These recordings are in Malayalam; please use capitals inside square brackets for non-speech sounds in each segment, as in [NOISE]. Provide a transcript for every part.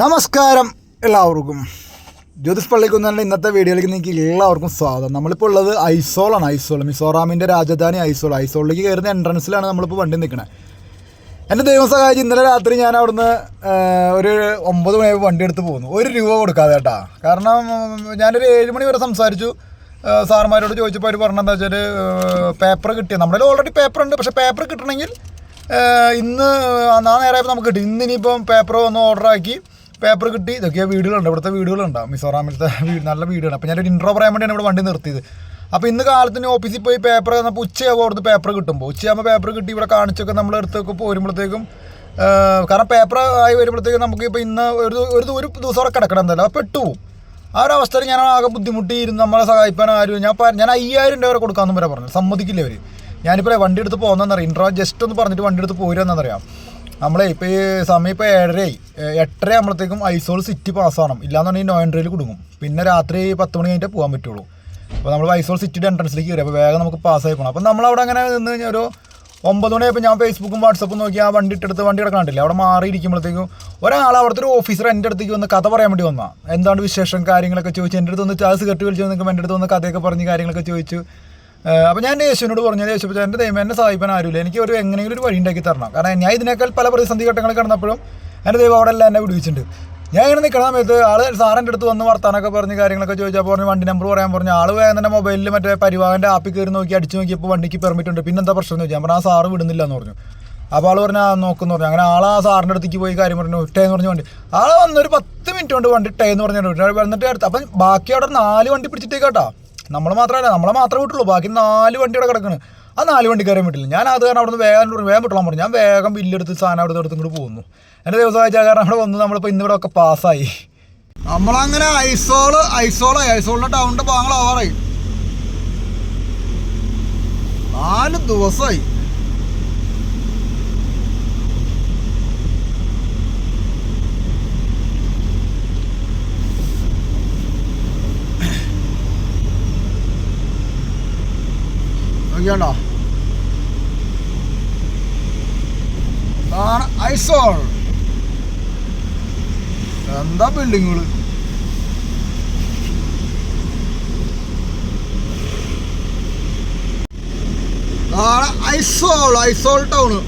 നമസ്കാരം എല്ലാവർക്കും. ജ്യോതിഷ് പള്ളിക്കുന്നതിന്റെ ഇന്നത്തെ വീഡിയോയിലേക്ക് നിങ്ങൾക്ക് എല്ലാവർക്കും സ്വാഗതം. നമ്മളിപ്പോൾ ഉള്ളത് ഐസോളാണ് ഐസോൾ മിസോറാമിന്റെ രാജധാനി ഐസോൾ. ഐസോളിലേക്ക് കയറുന്ന എൻട്രൻസിലാണ് നമ്മളിപ്പോൾ വണ്ടി നിൽക്കുന്നത് എന്റെ ദൈവം സഹായിച്ച് ഇന്നലെ രാത്രി ഞാൻ അവിടുന്ന് ഒരു ഒമ്പത് മണിയായി വണ്ടി എടുത്ത് പോകുന്നു ഒരു രൂപ കൊടുക്കാതെ കേട്ടാ. കാരണം ഞാനൊരു ഏഴ് മണി വരെ സംസാരിച്ചു. സാർമാരോട് ചോദിച്ചപ്പോൾ അവർ പറഞ്ഞെന്താ വെച്ചാൽ പേപ്പർ കിട്ടിയ. നമ്മുടെ ഓൾറെഡി പേപ്പർ ഉണ്ട്. പക്ഷേ പേപ്പർ കിട്ടണമെങ്കിൽ ഇന്ന് ആ നേരമായപ്പോൾ നമുക്ക് കിട്ടി. ഇന്ന് ഇനിയിപ്പം പേപ്പർ ഒന്ന് ഓർഡറാക്കി പേപ്പർ കിട്ടി. ഇതൊക്കെ വീടുകളുണ്ട്. ഇവിടുത്തെ വീടുകളുണ്ടാവും മിസോറാമിലത്തെ വീട് നല്ല വീടുകൾ അപ്പോൾ ഞാനൊരു ഇൻട്രോ പറയാൻ വേണ്ടിയാണ് ഇവിടെ വണ്ടി നിർത്തിയത്. അപ്പോൾ ഇന്ന് കാലത്തിന് ഓഫീസിൽ പോയി പേപ്പർ തന്നപ്പോൾ ഉച്ചയാകുമ്പോൾ അവിടുത്തെ പേപ്പർ കിട്ടുമ്പോൾ ഉച്ചയാകുമ്പോൾ പേപ്പർ കിട്ടി. ഇവിടെ കാണിച്ചൊക്കെ നമ്മൾ എടുത്തൊക്കെ പോരുമ്പോഴത്തേക്കും കാരണം പേപ്പർ ആയി വരുമ്പോഴത്തേക്കും നമുക്ക് ഇപ്പോൾ ഇന്ന് ഒരു ഒരു ഒരു ദിവസം അവിടെ കിടക്കണം എന്തായാലും. പെട്ടുപോകും ആ ഒരു അവസ്ഥയിൽ ഞാൻ ആകെ ബുദ്ധിമുട്ടിയിരുന്നു. നമ്മളെ സഹായിക്കാൻ ആരും ഞാൻ ഞാൻ അയ്യായിരം രൂപ വരെ കൊടുക്കാമെന്നും വരെ പറഞ്ഞു. സമ്മതിക്കില്ല അവർ ഞാനിപ്പോൾ വണ്ടി എടുത്ത് പോകുന്നതെന്നറിയാം ഇൻട്രോ ജസ്റ്റ് ഒന്ന് പറഞ്ഞിട്ട് വണ്ടി എടുത്ത് പോരുമെന്നറിയാം നമ്മളെ ഇപ്പോൾ ഈ സമയം ഇപ്പോൾ ഏഴരയായി. എട്ടര ആകുമ്പോഴത്തേക്കും ഐസോൾ സിറ്റി പാസ്സാവണം ഇല്ലാന്നുണ്ടെങ്കിൽ എൻട്രിയിൽ കുടുങ്ങും. പിന്നെ രാത്രി പത്ത് മണി കഴിഞ്ഞിട്ടേ പോകാൻ പറ്റുള്ളൂ. അപ്പോൾ നമ്മൾ ഐസോൾ സിറ്റിയുടെ എൻട്രൻസിലേക്ക് കയറി അപ്പോൾ വേഗം നമുക്ക് പാസ്സായി പോകണം അപ്പോൾ നമ്മളവിടെ അങ്ങനെ നിന്ന് കഴിഞ്ഞാൽ ഒരു ഒമ്പത് മണിയായപ്പോൾ ഞാൻ ഫേസ്ബുക്കും വാട്സപ്പും നോക്കി ആ വണ്ടി ഇട്ടെടുത്ത് വണ്ടി കിടക്കാണ്ടില്ല അവിടെ മാറി മാറിയിരിക്കുമ്പോഴത്തേക്കും ഒരാൾ അവിടുത്തെ ഒരു ഓഫീസർ എന്റെ അടുത്തേക്ക് വന്ന് കഥ പറയാൻ വേണ്ടി വന്നാൽ എന്താണ് വിശേഷം കാര്യങ്ങളൊക്കെ ചോദിച്ചു എന്റെ അടുത്ത് വന്ന് ചാർജ് സിഗരറ്റ് വലിച്ചു നിൽക്കുമ്പോൾ എന്റെ അടുത്ത് വന്ന് കഥയൊക്കെ പറഞ്ഞ് കാര്യങ്ങളൊക്കെ ചോദിച്ചു. അപ്പോൾ ഞാൻ എന്റെ യേശുവിനോട് പറഞ്ഞു യേശു എന്റെ ദൈവം എന്നെ സഹായിക്കാൻ ആരുമില്ല. എനിക്ക് ഒരു എങ്ങനെയെങ്കിലും ഒരു വഴി ഉണ്ടാക്കി തരണം. കാരണം ഞാൻ ഇതിനേക്കാൾ പല പ്രതിസന്ധി ഘട്ടങ്ങളിൽ കിടന്നപ്പോഴും എന്റെ ദൈവം അവിടെ എല്ലാം എന്നെ വിടുവിച്ചിട്ടുണ്ട്. ഞാൻ ഇങ്ങനെ നിൽക്കുന്ന സമയത്ത് ആൾ സാറിന്റെ അടുത്ത് വന്ന് വർത്താനൊക്കെ പറഞ്ഞ് കാര്യങ്ങളൊക്കെ ചോദിച്ചാൽ പറഞ്ഞു വണ്ടി നമ്പർ പറയാൻ പറഞ്ഞു. ആൾ വേഗം തന്നെ മൊബൈലിൽ മറ്റേ പരിവാഹന്റെ ആപ്പിൽ കയറി നോക്കി അടിച്ച് നോക്കിയപ്പോൾ വണ്ടിക്ക് പെർമിറ്റ് ഉണ്ട്. പിന്നെന്താ പ്രശ്നം എന്ന് ചോദിച്ചു ഞാൻ പറഞ്ഞു ആ സാറ് വിടുന്നില്ല എന്ന് പറഞ്ഞു. അപ്പോൾ ആൾ പറഞ്ഞു ആ നോക്കുന്നു പറഞ്ഞു. അങ്ങനെ ആൾ ആ സാറിന്റെ അടുത്തേക്ക് പോയി കാര്യം പറഞ്ഞു ഇട്ടേ എന്ന് പറഞ്ഞ വണ്ടി. ആൾ വന്നൊരു പത്ത് മിനിറ്റ് കൊണ്ട് വണ്ടി ഇട്ടേ എന്ന് പറഞ്ഞു വന്നിട്ട് അടുത്ത് അപ്പം ബാക്കി അവിടെ നാല് വണ്ടി പിടിച്ചിട്ടേക്കാട്ടാ നമ്മൾ മാത്രമല്ല നമ്മളെ മാത്രമേ വിട്ടുള്ളൂ. ബാക്കി നാല് വണ്ടിയുടെ കിടക്കണ്. ആ നാല് വണ്ടി കയറാൻ പറ്റില്ല ഞാൻ അത് കാരണം അവിടെ നിന്ന് വേഗം വേഗം വിട്ടോളാൻ പറഞ്ഞു. ഞാൻ വേഗം ബില്ലെടുത്ത് സാധനം അവിടെ എടുത്ത് ഇങ്ങോട്ട് പോകുന്നു. എന്റെ ദിവസം അയച്ചാൽ കാരണം അവിടെ വന്ന് നമ്മളിപ്പോൾ ഇന്നിവിടെ ഒക്കെ പാസ്സായി. നമ്മളങ്ങനെ ഐസോൾ ഐസോളായി ഐസോളിന്റെ ടൗണിന്റെ പാങ്ങളാവാറായി നാല് ദിവസമായി നോക്കിയാണ്ടോ ആണ് ഐസോൾ. എന്താ ബിൽഡിങ്ങുകൾ? ആണ് ഐസോൾ ഐസോൾ ടൗണ്.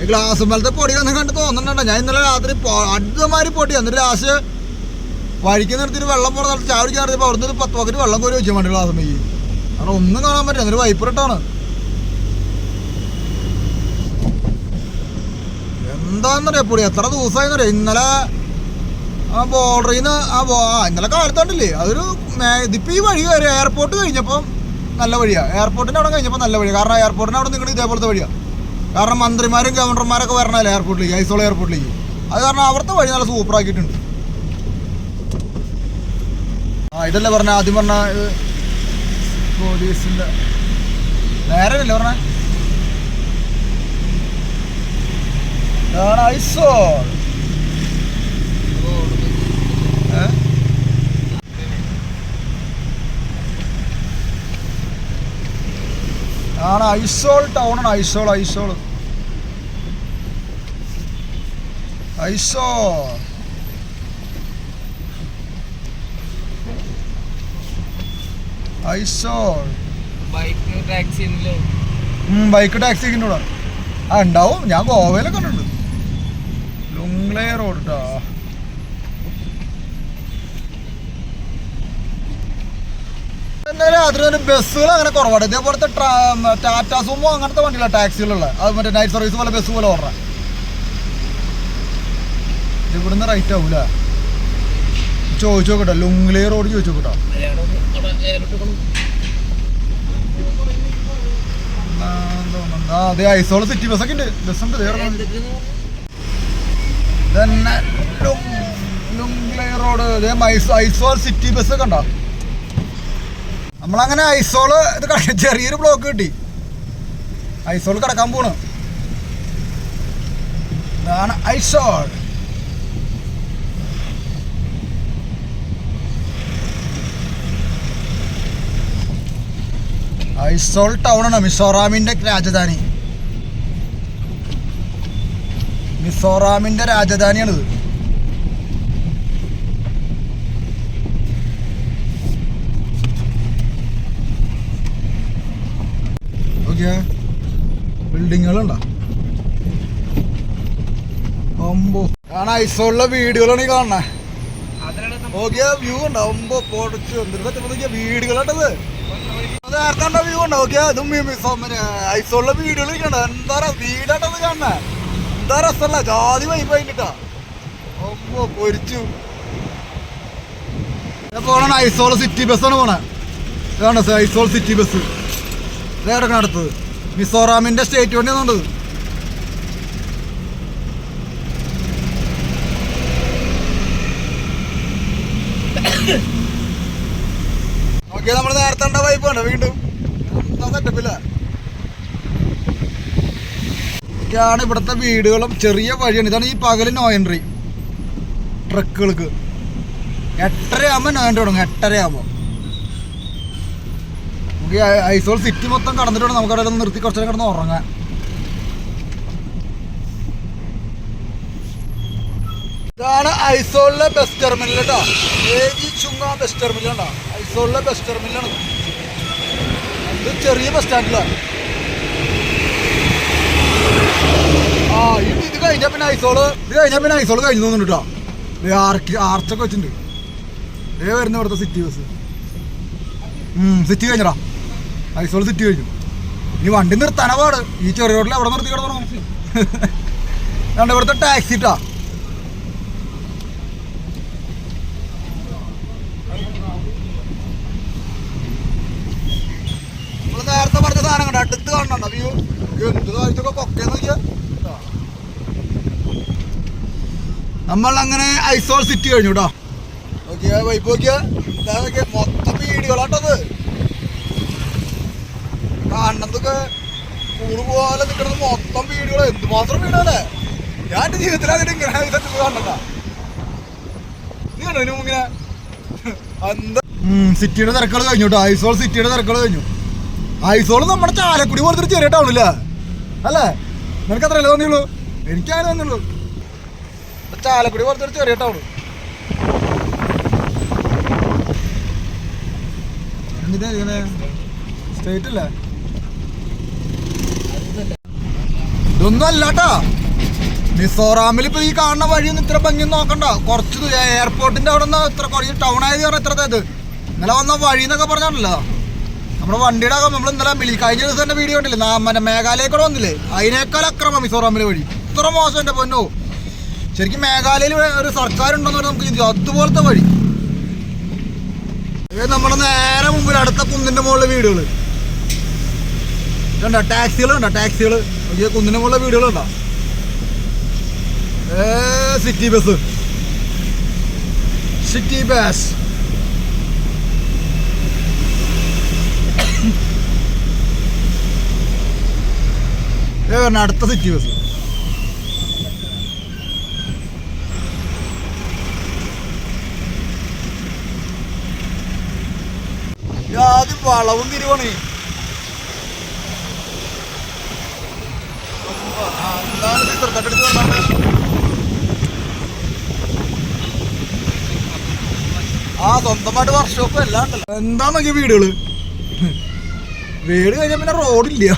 ഈ ഗ്ലാസ് മലത്തെ പൊടി ഒന്നും കണ്ട് തോന്നുന്നുണ്ടോ? ഞാൻ ഇന്നലെ രാത്രി അടുത്തമാതിരി പൊടി എന്നിട്ട് ലാസ്റ്റ് വഴിക്ക് നിർത്തിയിട്ട് വെള്ളം പോകുന്ന കുടിക്കാൻ നിർത്തിയപ്പോൾ അവിടുന്ന് ഒരു പത്ത് പക്കറ്റ് വെള്ളം കോരി വെച്ചു വേണ്ടി ഗ്ലാസ് മേക്ക് കാരണം ഒന്നും കാണാൻ പറ്റില്ല. അതൊരു വൈപ്പർ ഇട്ടാണ്. എന്താന്നറിയാ പൊടി എത്ര ദിവസമായിരുന്നറിയാം ഇന്നലെ ആ ബോർഡറിൽ നിന്ന് ആ ഇന്നലെ കാലത്തോണ്ടില്ലേ? അതൊരു ഇതിപ്പോ ഈ വഴി വരെ എയർപോർട്ട് കഴിഞ്ഞപ്പം നല്ല വഴിയാണ് എയർപോർട്ടിന്റെ അവിടെ കഴിഞ്ഞപ്പോൾ നല്ല വഴിയാണ് കാരണം എയർപോർട്ടിന്റെ അവിടെ നിങ്ങൾ ഇതേപോലത്തെ വഴിയാ. കാരണം മന്ത്രിമാരും ഗവർണർമാരൊക്കെ വരണല്ലേ എയർപോർട്ടിലേക്ക് ഐസോൾ എയർപോർട്ടിലേക്ക് അത് കാരണം അവിടുത്തെ വഴി നല്ല സൂപ്പറാക്കിയിട്ടുണ്ട് ആ ഇതല്ലേ പറഞ്ഞ ആദ്യം പറഞ്ഞ ഇത് പോലീസിന്റെ നേരെ അല്ലേ പറഞ്ഞ ഏ? ആണ് ഐസോൾ ടൗൺ ആണ്. ഐസോൾ ഐസോൾ. ഐസോൾ. ബൈക്ക് ടാക്സി ഇവിടെ ആ ഉണ്ടാവും. ഞാൻ ഗോവയിലൊക്കെ കണ്ടിട്ടുണ്ട്. ലുംഗ്ലേ റോഡ് കേട്ടോ രാത്രി തന്നെ ബസ്സുകൾ അങ്ങനെ കുറവാണ്. ഇതേപോലത്തെ ടാറ്റ സുമോ അങ്ങനത്തെ വണ്ടിയില്ല ടാക്സികളുള്ള അത് മറ്റേ നൈറ്റ് സർവീസ് പോലെ ബസ് പോലെ ഓർഡർ ഇവിടുന്ന് റൈറ്റ് ആവൂല ചോദിച്ചു നോക്കട്ടെ ലുങ്ലേ റോഡ് ചോദിച്ചു നോക്കട്ടോ ആ, അതെ ഐസോള സിറ്റി ബസ് ഉണ്ട്. ബസ് ഉണ്ട് തന്നെ റോഡ്. ഐസോൾ സിറ്റി ബസ് ഒക്കെ ഉണ്ടോ? നമ്മളങ്ങനെ ഐസോൾ ഇത് ചെറിയൊരു ബ്ലോക്ക് കിട്ടി. ഐസോൾ കിടക്കാൻ പോണ്. ഇതാണ് ഐസോൾ. ഐസോൾ ആണ് മിസോറാമിന്റെ രാജധാനി. മിസോറാമിന്റെ രാജധാനിയാണിത്. നോക്കിയ ബിൽഡിങ്ങുകളുണ്ടോ? ഐസോളിലെ വീടുകളാണ് ഈ കാണുന്നത് ഓക്കെ വ്യൂ ഉണ്ടോ? ഒമ്പോ പൊടച്ച് നേരത്തെ വ്യൂ ഉണ്ടോ ഓക്കെ അതും ഐസോളിലെ വീടുകൾ കണ്ട എന്താ വീടാട്ടത് കാണണേ എന്താ രസമല്ല ജാതി കഴിഞ്ഞിട്ടാ ഒമ്പോ പൊരിച്ചു. പോണ ഐസോൾ സിറ്റി ബസ്സാണ് പോണേ. ഇതാണ് ഐസോൾ സിറ്റി ബസ് ഇതേ കിടക്കണം അടുത്തത്? മിസോറാമിന്റെ സ്റ്റേറ്റ് വണ്ടി എന്നുണ്ട് ഓക്കെ നമ്മൾ നേരത്തെ ഉണ്ട കണ്ടോ വീണ്ടും സെറ്റപ്പില്ല ഇതൊക്കെയാണ് ഇവിടുത്തെ വീടുകളും. ചെറിയ വഴിയാണ്. ഇതാണ് ഈ പകൽ നോ എൻട്രി ട്രക്കുകൾക്ക്. എട്ടര ആകുമ്പോൾ നോ എൻട്രി തുടങ്ങും എട്ടര ആകുമ്പോൾ നമുക്ക് ഐസോൾ സിറ്റി മൊത്തം കടന്നിട്ട് നമുക്ക് അവിടെ നിർത്തി കുറച്ചു കിടന്ന് ഉറങ്ങാൻ. ഇതാണ് ഐസോളിലെ ബസ് ടെർമിനൽ കേട്ടോ ഏജി ചുങ്ക ബസ് ടെർമിനൽ ഉണ്ടോ ഐസോളിലെ ബസ് ടെർമിനലാണ് ഇത് ചെറിയ ബസ് സ്റ്റാൻഡിലാണ് ആ ഇത് ഇത് കഴിഞ്ഞാൽ പിന്നെ ഐസോൾ ഇത് കഴിഞ്ഞാൽ പിന്നെ ഐസോൾ കഴിഞ്ഞു തോന്നുന്നു കേട്ടോ ആർക്ക് ആർച്ചൊക്കെ വെച്ചിട്ടുണ്ട്. ഏ വരുന്ന ഇവിടുത്തെ സിറ്റി ബസ് സിറ്റി കഴിഞ്ഞടാ. ഐസോൾ സിറ്റി കഴിഞ്ഞു. ഇനി വണ്ടി നിർത്താനാ പാട്. ഈ ചെറിയ റോഡിൽ എവിടെ നിർത്തി കിടന്നു [LAUGHS] ഇവിടുത്തെ ടാക്സി ഇട്ടാ നമ്മൾ നേരത്തെ പറഞ്ഞ സാധനം അടുത്ത് കാണണ്ട വ്യൂ എന്ത് കാഴ്ചയൊക്കെ കൊക്കേന്ന് നോക്കിയാ നമ്മൾ അങ്ങനെ ഐസോൾ സിറ്റി കഴിഞ്ഞു കേട്ടോ നോക്കിയാ വൈപ്പ് നോക്കിയാ. ഇതാ മൊത്തം വീടുകളാട്ടത്. കാണുന്നതൊക്കെ കൂട് പോലെ നിൽക്കുന്നത് മൊത്തം വീടുകൾ എന്തുമാത്രം വീടല്ലേ ഞാൻ എന്റെ ജീവിതത്തിൽ അതിന് ഇങ്ങനെ കാണണ്ട നീ കണ്ടോ ഇങ്ങനെ [LAUGHS] എന്താ? സിറ്റിയുടെ തിരക്കുകൾ കഴിഞ്ഞു കേട്ടോ ഐസോൾ സിറ്റിയുടെ തിരക്കുകൾ കഴിഞ്ഞു. ഐസോൾ നമ്മുടെ ചാലക്കുടി പോലത്തെ ചെറിയ ടൗണില്ല അല്ലേ? നിനക്ക് അത്രയല്ലേ തോന്നിയുള്ളൂ? എനിക്കാണ് തോന്നിയുള്ളൂ. ചാലക്കുടി പോലത്തെ ചെറിയ ടൗൺ എന്നിട്ട് ഇങ്ങനെ? സ്റ്റേറ്റ് അല്ലേ ഇതൊന്നും അല്ലാട്ടാ. മിസോറാമിൽ ഇപ്പൊ ഈ കാണുന്ന വഴിയൊന്നും ഇത്ര ഭംഗി നോക്കണ്ട. കുറച്ച് എയർപോർട്ടിന്റെ അവിടെ നിന്ന് ഇത്ര കുറച്ച് ടൗൺ ആയത് കാരണം ഇത്ര ഇത്. ഇന്നലെ വന്ന വഴി എന്നൊക്കെ പറഞ്ഞാണല്ലോ. നമ്മുടെ വണ്ടിയുടെ അകം നമ്മൾ ഇന്നലെ കഴിഞ്ഞ ദിവസം തന്നെ വീഡിയോ ഉണ്ടല്ലേ മേഘാലയ കൂടെ വന്നില്ലേ? അതിനേക്കാൾ അക്രമം മിസോറാമിലെ വഴി. ഇത്ര മോശം എന്റെ പൊന്നോ. ശരിക്കും മേഘാലയയിൽ ഒരു സർക്കാർ ഉണ്ടെന്ന് പറഞ്ഞാൽ നമുക്ക് അതുപോലത്തെ വഴി. നമ്മുടെ നേരെ മുമ്പിൽ അടുത്ത കുന്നിന്റെ മുകളിലെ വീടുകൾ കണ്ടോ ടാക്സികൾ ഉണ്ടോ? ടാക്സികൾ വലിയ കുന്നിന്റെ മുകളിലെ വീടുകളുണ്ടോ ഏ സിറ്റി ബസ് സിറ്റി ബസ് ഏ പറഞ്ഞ അടുത്ത സിറ്റി ബസ് ആദ്യം വളവും തിരുവണേ. ആ സ്വന്തമായിട്ട് വർക്ക്ഷോപ്പ് എല്ലാം ഉണ്ടല്ലോ. എന്താ നോക്കിയ വീടുകൾ? വീട് കഴിഞ്ഞാൽ പിന്നെ റോഡില്ല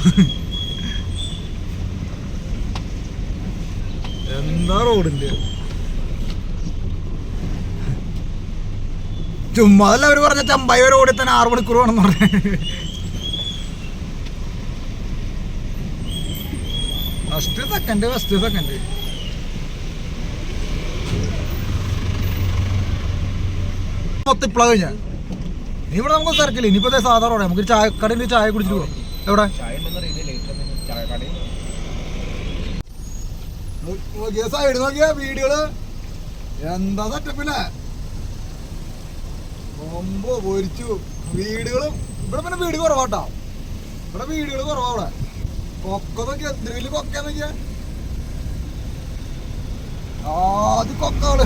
എന്താ റോഡിന്റെ? ചുമ്മാ അല്ല അവർ പറഞ്ഞ ചമ്പായി റോഡിൽ തന്നെ ആറു മണിക്കൂർ വേണം പറഞ്ഞു. ഫസ്റ്റ് സെക്കൻഡ് ഫസ്റ്റ് സെക്കൻഡ് മൊത്തം ഇപ്പളാ കഴിഞ്ഞ. നീ ഇവിടെ നമുക്ക് തിരക്കില്ല ഇനിയിപ്പോ സാധാരണ നമുക്ക് ചായ കടയിൽ ചായ കുടിച്ചിട്ട് പോകാം എവിടെ? നോക്കിയ സൈഡ് നോക്കിയ വീടുകൾ എന്താ സെറ്റപ്പില്ലേ കൊമ്പോ പൊരിച്ചു. വീടുകളും ഇവിടെ പിന്നെ വീട് കുറവാട്ടോ. ഇവിടെ വീടുകൾ കുറവാ അവിടെ. കൊക്ക നോക്കിയ എന്തെങ്കിലും കൊക്ക നോക്കിയ. ആദ്യ കൊക്കാൾ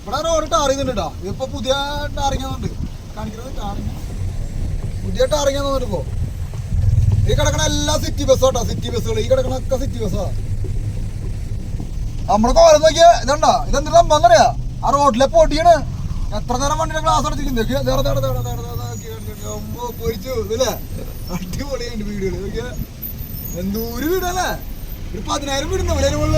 ഇവിടെ റോഡ് ടാറിയുന്നുണ്ട് കേട്ടോ ഇതിപ്പോ പുതിയ ടാറിങ്ങുന്നുണ്ട് കാണിക്കുന്നത് ടാറിങ് പുതിയ ടാറിങ് തോന്നുന്നുണ്ട് ഇപ്പോ. ഈ കിടക്കണ എല്ലാ സിറ്റി ബസ്സും കേട്ടോ സിറ്റി ബസ്സുകൾ ഈ കിടക്കണ ഒക്കെ സിറ്റി ബസ്സാ നമ്മൾ കോലം നോക്കിയ ഇതുണ്ടോ? ഇതെന്താ സംഭവം ആ റോഡിലെ പൊടിയാണ്. എത്ര നേരം വണ്ടിയുടെ ഗ്ലാസ് അടച്ചിരിക്കുന്നത് അമ്മോ, പൊരിച്ചു. അടിപൊളിയുണ്ട് വീടുകൾ എന്തോര് വീടല്ലേ ഒരു പതിനായിരം വീടുണ്ടോ ഇവിടെ മുകളിൽ?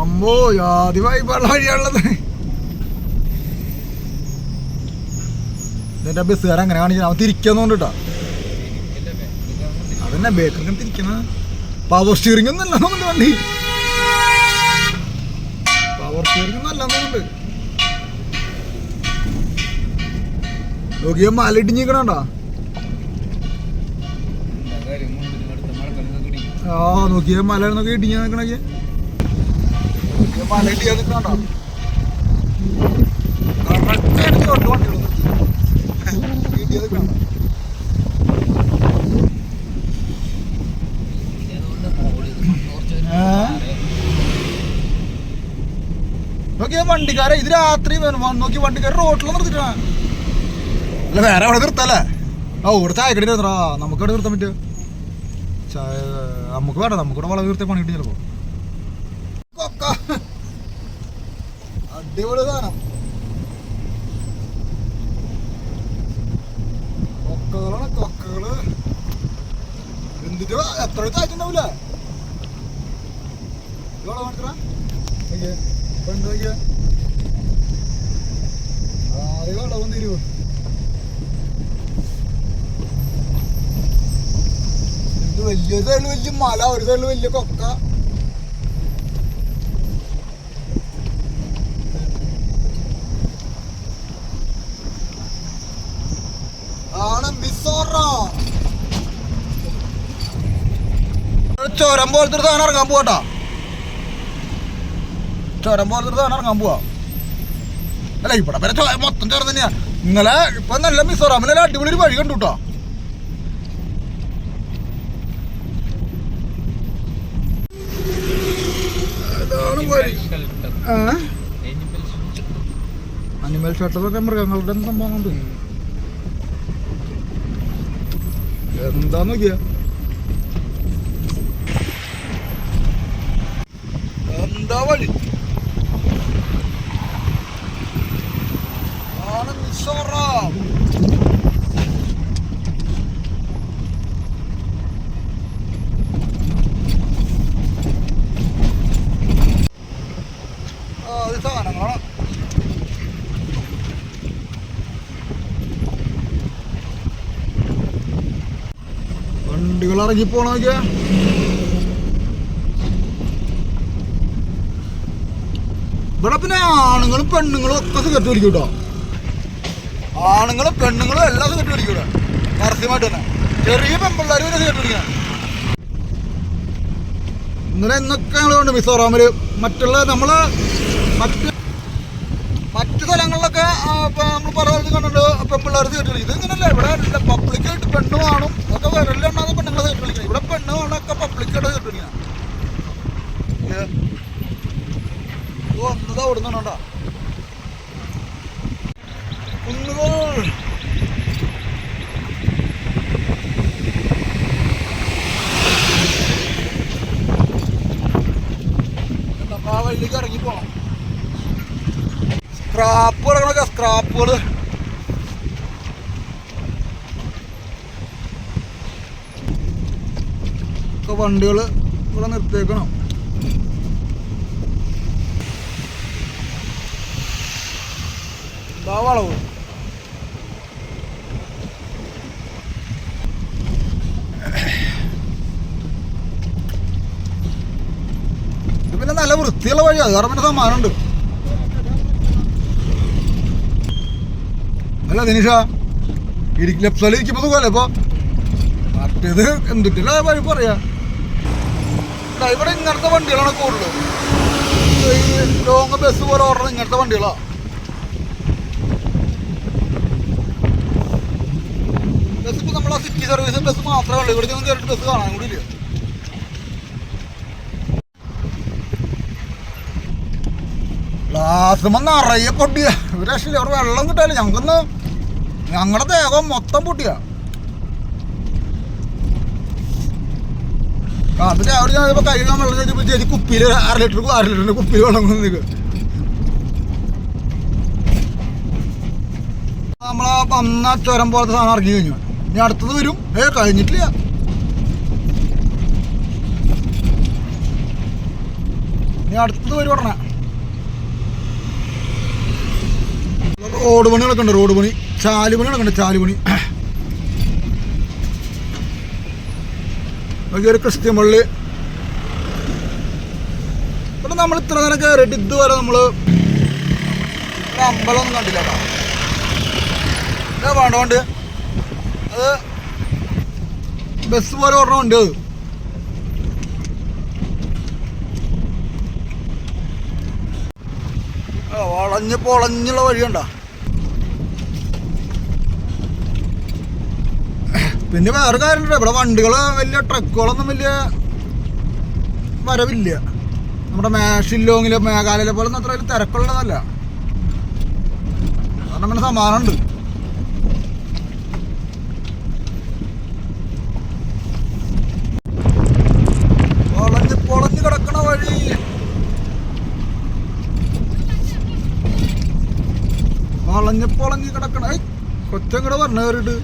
അമ്മോ ആദ്യമായി വെള്ള വഴിയാണുള്ളത്. എന്റെ ബസ്സുകാരൻ അങ്ങനെ കാണിച്ചു അവൻ തിരിക്കാന്നുണ്ട് കേട്ടോ അതന്നെ ബേക്കറിങ്ങനെ തിരിക്കണ പവർ സ്റ്റിയറിംഗ് ഒന്നും നമ്മുടെ വണ്ടി. പവർ സ്റ്റിയറിംഗ് ഒന്നും അല്ല തോന്നുന്നുണ്ട് നോക്കിയ മല ഇടിഞ്ഞിക്കണോ ആ നോക്കിയ മല നോക്കി ഇടിഞ്ഞ നിക്കണേ മല ഇടിയാ നിക്കണോ കറക്റ്റ് അടിച്ച് കൊണ്ട് വണ്ടികൾ ഇടിയാ നിക്കണോ നോക്കിയ വണ്ടിക്കാരെ ഇത് രാത്രി നോക്കി വണ്ടിക്കാരെ റോട്ടിൽ നിർത്തിട്ടാണ് അല്ല വേറെ അവിടെ നിർത്തല്ലേ? ഓ ഇവിടെ ചായക്കടി നിർത്തടാ നമുക്ക് അവിടെ നിർത്താൻ പറ്റുമോ? ചായ നമുക്ക് വേണ്ട നമുക്കിവിടെ വളരെ നിർത്തിയ പണി കിട്ടി ചിലപ്പോ. അടിപൊളി സാധനം. എന്തിട്ട് എത്ര ഇതോടെ കാണിച്ചടാ നോക്കിയേ പെണ്ണ് നോക്കിയേ? കളവും തിരുവ് ഇത് വലിയ സൈഡിൽ വലിയ മല ഒരു സൈഡിൽ വലിയ കൊക്ക ആണ് മിസോറ ചുരം പോലത്തെ ഇറങ്ങാൻ പോവാട്ടോ ചുരം പോലത്തെ ഇറങ്ങാൻ പോവാ. അല്ല ഇവിടെ വരെ ചുരം മൊത്തം ചോരം തന്നെയാണ് ഇന്നലെ ഇപ്പൊ നല്ല മിസോറാമിലെ അടിപൊളി വഴി കണ്ടു അനിമൽ ഷട്ടറൊക്കെ മൃഗങ്ങളുടെ സംഭവം എന്താന്ന് എന്താ നോക്കിയ? എന്താ വഴി. ആണ് മിസോറാം വണ്ടികൾ ഇറങ്ങി പോണ ഇവിടെ പിന്നെ ആണുങ്ങളും പെണ്ണുങ്ങളും ഒക്കെ സിഗരറ്റ് വലിക്കും കേട്ടോ ആണുങ്ങളും പെണ്ണുങ്ങളും എല്ലാം സിഗരറ്റ് വലിക്കും ഇവിടെ പരസ്യമായിട്ട് തന്നെ. ചെറിയ പെമ്പിള്ളേർ വരെ സിഗരറ്റ് വലിക്കണം ഇന്നലെ ഇന്നൊക്കെ ഞങ്ങൾ കൊണ്ട് മിസോറാമിൽ മറ്റുള്ള നമ്മൾ മറ്റ് മറ്റു സ്ഥലങ്ങളിലൊക്കെ നമ്മൾ പല കണ്ടിട്ടുണ്ട് പെമ്പിള്ളേർ സിഗരറ്റ് വലിക്കും. ഇത് ഇങ്ങനല്ല ഇവിടെ പബ്ലിക്കായിട്ട് പെണ്ണു കാണും ഒക്കെ വിരലുണ്ടാകുന്ന പെണ്ണുങ്ങളെ സിഗരറ്റ് വലിക്കണം ഇവിടെ പെണ്ണു കാണൊക്കെ പബ്ലിക്കായിട്ട് സിഗരറ്റ് വലിക്കണം വന്നത് അവിടെ നിന്നാണ്ടാ കുന്നുകൾ നമുക്ക് ആ വഴിയിലേക്ക് ഇറങ്ങി പോണം സ്ക്രാപ്പ് ഇറങ്ങണൊക്കെ സ്ക്രാപ്പുകൾ ഒക്കെ വണ്ടികൾ ഇവിടെ നിർത്തിയേക്കണം. വളവ്. പിന്നെ നല്ല വൃത്തിയുള്ള വഴിയാണ് കാരണം പിന്നെ സമ്മാനമുണ്ട് അല്ല ദിനിഷ ഇടുക്കി ലെഫ്റ്റ് ഇരിക്കുമ്പോ സുഖമല്ലേ ഇപ്പൊ? മറ്റേത് എന്തിട്ടില്ല വഴി പറയാ. ഇവിടെ ഇങ്ങനത്തെ വണ്ടികളാണ് കൂടുതൽ ഈ ലോങ് ബസ് പോലെ ഓർഡർ ഇങ്ങനത്തെ വണ്ടികളാ. ബസ് ഇപ്പൊ നമ്മളെ സിറ്റി സർവീസ് ബസ് മാത്രമേ ഉള്ളൂ. ഇവിടെ നിന്ന് കയറിയിട്ട് ബസ് കാണാൻ കൂടി ഇല്ല. ഗ്ലാസ് നിറയെ പൊട്ടിയ. ഒരു രക്ഷയില്ല വെള്ളം കിട്ടാല്ലേ ഞങ്ങൾക്കൊന്ന് ഞങ്ങളുടെ ദേഹം മൊത്തം പൊട്ടിയാ. അവിടെ ഞാൻ കൈ വെള്ളം ചോദിച്ചപ്പോൾ ചേച്ചി കുപ്പിയിൽ അര ലിറ്റർ അര ലിറ്ററിന്റെ വെള്ളം കൊണ്ട് നമ്മളാ വന്ന ചുരം പോലത്തെ സാധനം ഇറങ്ങി കഴിഞ്ഞു. ഇനി അടുത്തത് വരും. ഏ കഴിഞ്ഞിട്ടില്ല. ഇനി അടുത്തത് വരും ഉടനെ. റോഡ് പണി കിടക്കുന്നുണ്ട് റോഡ് പണി. ചാലുപണികളൊക്കെ കണ്ട ചാലുപണി ഒരു ക്രിസ്ത്യൻ പള്ളി ഇവിടെ നമ്മൾ ഇത്ര നേരം കയറിയിട്ട് ഇതുവരെ നമ്മൾ അമ്പലമൊന്നും കണ്ടില്ല കേട്ടോ. ഇതാ വേണ്ട വേണ്ട. അത് ബസ് പോലെ ഒരെണ്ണം ഉണ്ട്. അത് വളഞ്ഞ് പൊളഞ്ഞുള്ള വഴിയുണ്ട? പിന്നെ വേറെ കാര്യമുണ്ട് ഇവിടെ വണ്ടികൾ വലിയ ട്രക്കുകളൊന്നും വലിയ വരവില്ല. നമ്മുടെ ഷില്ലോങ്ങിലെ മേഘാലയിലെ പോലെ അത്ര വലിയ തിരക്കുള്ളതല്ല. കാരണം അങ്ങനെ സമാനമുണ്ട് പൊളഞ്ഞ് കിടക്കണ വഴി. വളഞ്ഞ് പൊളഞ്ഞ് കിടക്കണ കൊച്ചങ്ങടെ പറഞ്ഞു